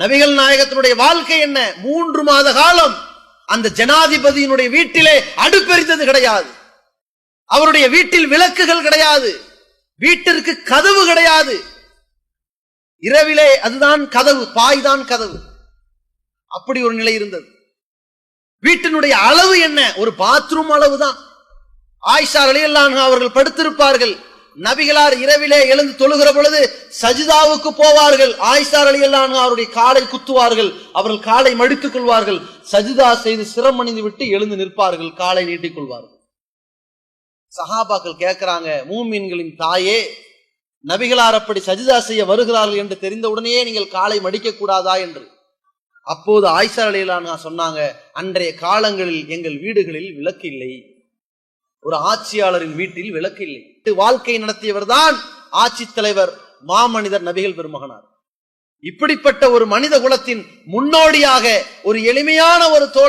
நபிகள் நாயகத்தினுடைய வாழ்க்கை என்ன? மூன்று மாத காலம் அந்த ஜனாதிபதியினுடைய வீட்டிலே அடுப்பெரிந்தது கிடையாது. அவருடைய வீட்டில் விளக்குகள் கிடையாது. வீட்டிற்கு கதவு கிடையாது. இரவிலே அதுதான் கதவு பாய் தான் கதவு. அப்படி ஒரு நிலை இருந்தது. வீட்டினுடைய அளவு என்ன? ஒரு பாத்ரூம் அளவு தான் ஆயிஷா அலியல்லான் அவர்கள் படுத்திருப்பார்கள். நபிகளார் இரவிலே எழுந்து தொழுகிற பொழுது சஜிதாவுக்கு போவார்கள் ஆயிஷார் அலியல்லான் அவருடைய காலை குத்துவார்கள் அவர்கள் காலை மடித்துக் கொள்வார்கள். சஜிதா செய்து சிரமணிந்து விட்டு எழுந்து நிற்பார்கள் காலை நீட்டிக் கொள்வார்கள். சஹாபாக்கள் கேட்கிறாங்க மூமீன்களின் தாயே நபிகளார் அப்படி சஜிதா செய்ய வருகிறார்கள் என்று தெரிந்தவுடனேயே நீங்கள் காலை மடிக்க கூடாதா என்று. அப்போது ஆயிஷா அலிலானா சொன்னாங்க அன்றைய காலங்களில் எங்கள் வீடுகளில் விளக்கு இல்லை. ஒரு ஆட்சியாளரின் வீட்டில் விளக்கு இல்லை. வாழ்க்கை நடத்தியவர் தான் ஆட்சி தலைவர் மாமனிதர் நபிகள் பெருமகனார். இப்படிப்பட்ட ஒரு மனித குலத்தின் முன்னோடியாக ஒரு எளிமையான ஒரு தோழ